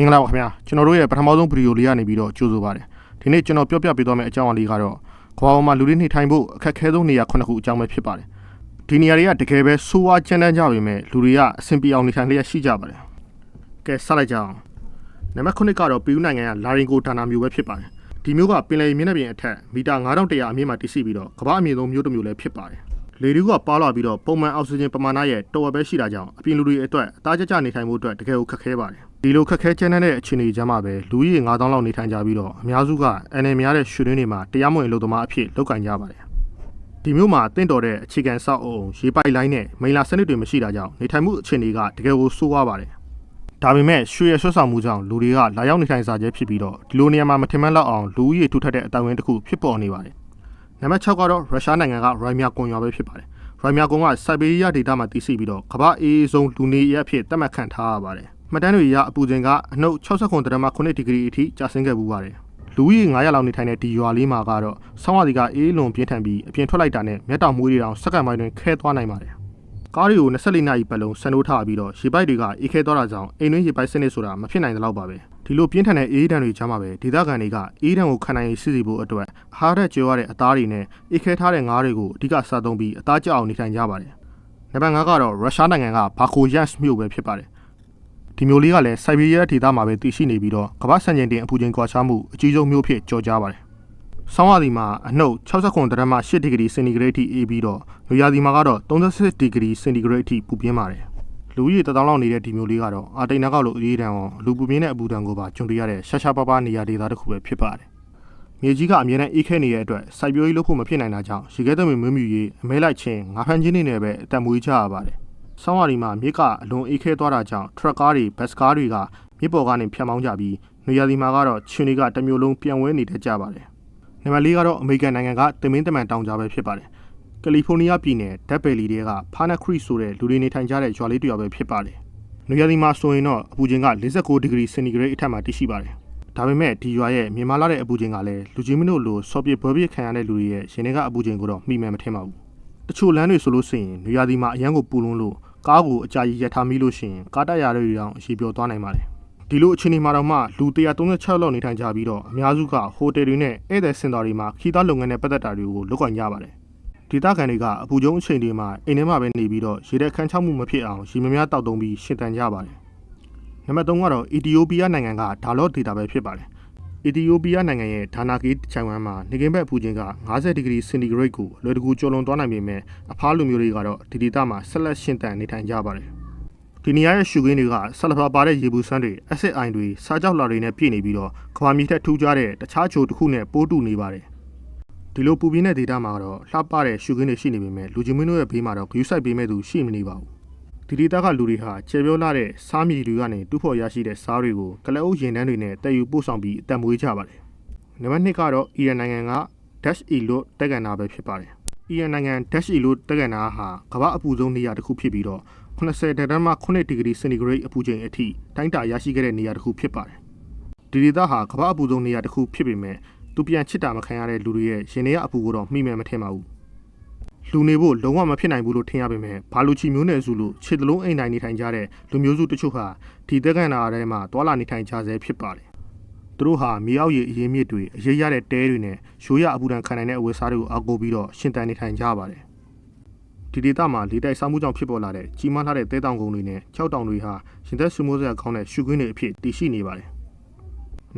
မင်္ဂလာပါခင်ဗျာကျွန်တော်တို့ရဲ့ပထမဆုံးဗီဒီယိုလေးကနေပြီးတော့ကြိုဆိုပါတယ်ဒီနေ့ကျွန်တော်ပြောပြပေးသွားမယ့်အကြောင်းအရာလေးကတော့ကမ္ဘာပေါ်မှာလူတွေနေထိုင်ဖို့အခက်အခဲဆုံးနေရာခုနှစ်ခုအကြောင်းပဲဖြစ်ပါတယ်ဒီနေရာတွေကတကယ်ပဲဆိုးဝါးချမ်းတမ်းကြပေမဲ့လူတွေကအဆင်ပြေအောင်နေထိုင်လျက်ရှိကြပါတယ်ကဲဆက်လိုက်ကြအောင်နံပါတ်9ကတော့ပီရူးနိုင်ငံကလာရင်ကိုဒါနာမြို့ပဲဖြစ်ပါတယ်ဒီမြို့ကပင်လယ်မျက်နှာပြင်အထက်မီတာ9100အမြင့်မှာတည်ရှိပြီးတော့ကမ္ဘာအမြင့်ဆုံးမြို့တစ်မြို့လည်းဖြစ်ပါတယ်လေတွေကပါလာပြီးတော့ပုံမှန်အောက်ဆီဂျင်ပမာဏရဲ့တော်ဝက်ပဲရှိတာကြောင့်အပြင်လူတွေအတွက်အသားကျကျနေထိုင်ဖို့အတွက်တကယ်ကိုခက်ခဲပါတယ် ဒီလိုခက်ခဲကျန်းတဲ့အခြေအနေကြားမှာပဲလူကြီး9000လောက်နေထိုင်ကြပြီးတော့အများစုကအန်နယ်များတဲ့ရွှေတွင်းတွေမှာတရားမဝင်လုံသမားအဖြစ်လုပ်ကင်ကြပါတယ်ဒီမျိုးမှာတင့်တော်တဲ့အခြေခံစောက်အုံရေပိုက်လိုင်းနဲ့မိန်လာစနစ်တွေမရှိတာကြောင့်နေထိုင်မှုအခြေအနေကတကယ်ကိုဆိုးဝါးပါတယ်ဒါပေမဲ့ရွှေရဆွတ်ဆောင်မှုကြောင့်လူတွေကလာရောက်နေထိုင်စားခြင်းဖြစ်ပြီးတော့ဒီလိုနေရာမှာမထင်မှတ်လောက်အောင်လူဦးရေထူထပ်တဲ့အတိုင်ဝင်းတစ်ခုဖြစ်ပေါ်နေပါတယ်နံပါတ်6ကတော့ရုရှားနိုင်ငံကရိုင်မီယာကွန်ရွာပဲဖြစ်ပါတယ်ရိုင်မီယာကွန်ကစိုက်ဘေးရီးယားဒေသမှာတည်ရှိပြီးတော့ကမ္ဘာအေးဆုံးလူနေရအဖြစ်သတ်မှတ်ခံထားရပါတယ် မှတ်တမ်းတွေအရအပူချိန်ကအနှုတ်69ဒရမ9ဒီဂရီအထိကျဆင်းခဲ့ပူပါတယ်လူကြီး900လောက်နေထိုင်တဲ့ဒီရွာလေးမှာကတော့ဆောင်းရည်ကအေးလွန်ပြင်းထန်ပြီးအပြင်ထွက်လိုက်တာနဲ့မျက်တောင်မွေးတွေတောင်စက္ကန့်ပိုင်းတွင်ခဲသွားနိုင်ပါတယ်ကားတွေကို24နာရီပတ်လုံးဆန်နိုးထားပြီးတော့ရေပိုက်တွေကအေးခဲသွားတာကြောင့်အိမ်တွင်းရေပိုက်စနစ်ဆိုတာမဖြစ်နိုင်တဲ့လောက်ပါပဲဒီလိုပြင်းထန်တဲ့အေးဒဏ်တွေကြားမှာပဲဒေသခံတွေကအေးဒဏ်ကိုခံနိုင်ရည်ရှိစီဖို့အတွက်အဟာရတဲ့ကျွေးရတဲ့အသားတွေနဲ့အေးခဲထားတဲ့ငါးတွေကိုအဓိကစားသုံးပြီးအသားကျအောင်နေထိုင်ကြပါတယ်နံပါတ်5ကတော့ရုရှားနိုင်ငံကဘာကိုယန့်စ်မြို့ပဲဖြစ်ပါတယ် ဒီမျိုးလေးကလည်းစိုက်ဘေးရီးယားဒေသမှာပဲတည်ရှိနေပြီးတော့ကမ္ဘာစံချိန်တင်အပူချိန်ကွာခြားမှုအကြီးဆုံးမြို့ဖြစ်ကြော်ကြားပါတယ်။ဆောင်းရာသီမှာအနှုတ်69ဒရမ8ဒီဂရီစင်တီဂရိတ်အထိအေးပြီးတော့နွေရာသီမှာကတော့38ဒီဂရီစင်တီဂရိတ်အထိပူပြင်းပါတယ်။လူကြီးတထောင်လောက်နေတဲ့ဒီမျိုးလေးကတော့အာတိန်နာကောက်လိုအေးတံအောင်လူပူပြင်းတဲ့အပူတံကိုပါကြုံတွေ့ရတဲ့ရှာရှာပါပါနေရာဒေသတစ်ခုပဲဖြစ်ပါတယ်။မြေကြီးကအမြဲတမ်းအေးခဲနေတဲ့အတွက်စိုက်ပျိုးရေးလုပ်ဖို့မဖြစ်နိုင်တာကြောင့်ရေခဲသမင်မွေးမြူရေးအမဲလိုက်ချင်းငါးဖမ်းချင်းတွေနဲ့ပဲအတံမွေးကြရပါတယ်။ ဆောင်းရာသီမှာမြစ်ကအလွန်အေးခဲသွားတာကြောင့်ထရက်ကားတွေဘတ်စကားတွေကမြစ်ပေါ်ကနေဖြတ်မောင်းကြပြီးနွေရာသီမှာကတော့ခြင်တွေကတစ်မျိုးလုံးပြန်ဝဲနေတတ်ကြပါတယ်။နံပါတ်၄ကတော့အမေရိကန်နိုင်ငံကတင်မင်းတမန်တောင်ကြားပဲဖြစ်ပါတယ်။ကယ်လီဖိုးနီးယားပြည်နယ်ဒက်ဘယ်လီတွေကဖာနာခရစ်ဆိုတဲ့လူတွေနေထိုင်ကြတဲ့ရွာလေးတစ်ရွာပဲဖြစ်ပါတယ်။နွေရာသီမှာဆိုရင်တော့အပူချိန်က49ဒီဂရီစင်တီဂရိတ်အထက်မှာတည်ရှိပါတယ်။ဒါပေမဲ့ဒီရွာရဲ့မြန်မာလာတဲ့အပူချိန်ကလည်းလူကြီးမင်းတို့လိုဆော့ပစ်ဘောပစ်ခံရတဲ့လူတွေရဲ့ရှင်တွေကအပူချိန်ကိုတော့မှီမှန်မထင်ပါဘူး။တချို့လမ်းတွေဆိုလို့ရှိရင်နွေရာသီမှာအရန်ကိုပူလွန်းလို့ ကားကိုအကြာကြီးရထားမိလို့ရှိရင်ကားတိုက်ရတွေတောင်အရှိပြောသွားနိုင်ပါတယ်။ဒီလိုအခြေအနေမှာတော့မှလူ136လောက်နေထိုင်ကြပြီးတော့အများစုကဟိုတယ်တွေနဲ့ဧည့်သည်စင်တာတွေမှာခီးသားလုပ်ငန်းနဲ့ပတ်သက်တာတွေကိုလုပ်ကိုင်ကြပါတယ်။ဒေသခံတွေကအပူကျုံအချိန်တွေမှာအိမ်ထဲမှာပဲနေပြီးတော့ရေတဲ့ခန်းချောက်မှုမဖြစ်အောင်ရေမများတောက်တုံးပြီးရှင်တန်ကြပါတယ်။နံပါတ်3ကတော့အီသီယိုးပီးယားနိုင်ငံကဒါလော့ဒေတာပဲဖြစ်ပါတယ်။ အီသီယိုးပီးယားနိုင်ငံရဲ့ဒါနာကီချိုင်ဝမ်မှာနေကင်းဘက်အပူချိန်က50ဒီဂရီစင်တီဂရိတ်ကိုအလွယ်တကူကျော်လွန်သွားနိုင်ပေမဲ့အဖားလူမျိုးတွေကတော့ဒီဒေသမှာဆက်လက်ရှင်တန်နေထိုင်ကြပါတယ်။ဒီနေရာရဲ့ရှုခင်းတွေကဆလဖာပါတဲ့ရေဘူးဆန်းတွေအက်ဆစ်အိုင်တွေစားကြောက်လာတွေနဲ့ပြည့်နေပြီးတော့ကဘာမီထက်ထူးခြားတဲ့တခြားချိုတစ်ခုနဲ့ပိုးတူနေပါတယ်။ဒီလိုပူပြင်းတဲ့ဒေတာမှာတော့လှပတဲ့ရှုခင်းတွေရှိနေပေမဲ့လူချင်းမင်းတို့ရဲ့ဘေးမှာတော့ဂယူးဆိုင်ပေးမဲ့သူရှိမနေပါဘူး။ ဒီဒေတာကလူတွေဟာခြေပြောလာတဲ့စားမြေတွေကနေတူဖို့ရရှိတဲ့စားတွေကိုကလအုပ်ရင်တန်းတွေနဲ့တည်ယူပို့ဆောင်ပြီးအတံမွေးကြပါတယ်။နံပါတ်2ကတော့အီရန်နိုင်ငံက Dash E လို့တက်ကန်တာပဲဖြစ်ပါတယ်။အီရန်နိုင်ငံ Dash E လို့တက်ကန်တာဟာကမ္ဘာအပူဆုံးနေရာတစ်ခုဖြစ်ပြီးတော့80ဒရမ9ဒီဂရီစင်တီဂရိတ်အပူချိန်အထိတိုင်းတာရရှိခဲ့တဲ့နေရာတစ်ခုဖြစ်ပါတယ်။ဒီဒေသဟာကမ္ဘာအပူဆုံးနေရာတစ်ခုဖြစ်ပေမဲ့သူပြန်ချစ်တာမခံရတဲ့လူတွေရဲ့ရင်ထဲကအပူကိုတော့မှီမှန်မထင်ပါဘူး။ လူနေဖို့လုံးဝမဖြစ်နိုင်ဘူးလို့ထင်ရပေမဲ့ဘာလူချီမျိုးနယ်စုလို့ခြေတလုံးအိမ်တိုင်းနေထိုင်ကြတဲ့လူမျိုးစုတချို့ဟာဒီတက်ကန်တာထဲမှာတွာလာနေထိုင်ကြဆဲဖြစ်ပါတယ်။သူတို့ဟာမြေအောက်ရေအရင်မြစ်တွေအရေးရတဲ့တဲတွေနဲ့ရိုးရအပူဒဏ်ခံနိုင်တဲ့အဝတ်စားတွေကိုအကူပြီးတော့ရှင်တန်နေထိုင်ကြပါတယ်။ဒီဒေသမှာလေတိုက်စားမှုကြောင့်ဖြစ်ပေါ်လာတဲ့ကြီးမားလာတဲ့တဲတောင်ကုန်းတွေနဲ့ကြောက်တောင်တွေဟာရင်သက်ဆူမိုးစရာကောင်းတဲ့ရှုခွင်းတွေအဖြစ်တည်ရှိနေပါတယ်။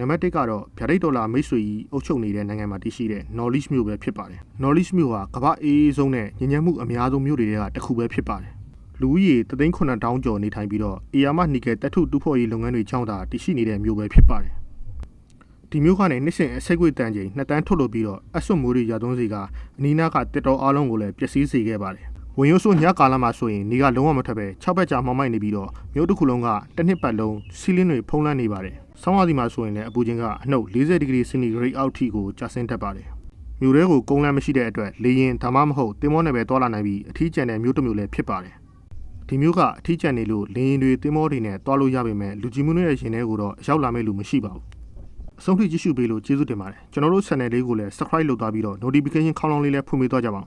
နံပါတ်1ကတော့ဗျာဒိတ်ဒေါ်လာမိတ်ဆွေကြီးအုပ်ချုပ်နေတဲ့နိုင်ငံမှာတည်ရှိတဲ့ Knowledge မြို့ပဲဖြစ်ပါတယ်။ Knowledge မြို့ဟာကမ္ဘာအေးဆုံးနဲ့ညဉ့်ညမ်းမှုအများဆုံးမြို့တွေကတစ်ခုပဲဖြစ်ပါတယ်။လူဦးရေ3သိန်း9တောင်းကျော်နေထိုင်ပြီးတော့အေယာမနီကယ်တက်ထုတူဖို့ရေးလုပ်ငန်းတွေကြောင်းတာတည်ရှိနေတဲ့မြို့ပဲဖြစ်ပါတယ်။ဒီမြို့ကနေနှစ်စဉ်အစိတ်ကွေတန်ချိန်2တန်းထုတ်လုပ်ပြီးတော့အဆွတ်မိုးတွေရသွန်းစီကအနီးနားကတက်တော်အားလုံးကိုလည်းပျက်စီးစေခဲ့ပါတယ်။ဝင်ရိုးဆိုးညကာလမှာဆိုရင်နေကလုံးဝမထွက်ပဲ6ဘက်ကြာမှောင်မိုက်နေပြီးတော့မြို့တစ်ခုလုံးကတစ်နှစ်ပတ်လုံးစီးလင်းတွေဖုံးလွှမ်းနေပါတယ်။ ဆောင်းရာသီမှာဆိုရင်လည်းအပူချိန်ကအနှုတ်40ဒီဂရီစင်တီဂရိတ်အောက်ထိကိုကျဆင်းတတ်ပါတယ်။မြို့ထဲကိုကုန်းလမ်းမရှိတဲ့အတွက်လေရင်ဒါမှမဟုတ်တင်မောနဲ့ပဲတွာလာနိုင်ပြီးအထီးကျန်တဲ့မြို့တစ်မြို့လည်းဖြစ်ပါတယ်။ဒီမျိုးကအထီးကျန်နေလို့လေရင်တွေတင်မောတွေနဲ့တွာလို့ရပေမဲ့လူကြီးမှုတွေရဲ့ရင်ထဲကိုတော့ရောက်လာမဲ့လူမရှိပါဘူး။အဆုံးထိကြည့်ရှုပေးလို့ကျေးဇူးတင်ပါတယ်ကျွန်တော်တို့ channel လေးကိုလည်း subscribe လုပ်သွားပြီးတော့ notification ခေါင်းလောင်းလေးလည်းဖွင့်ပေးသွားကြပါဦး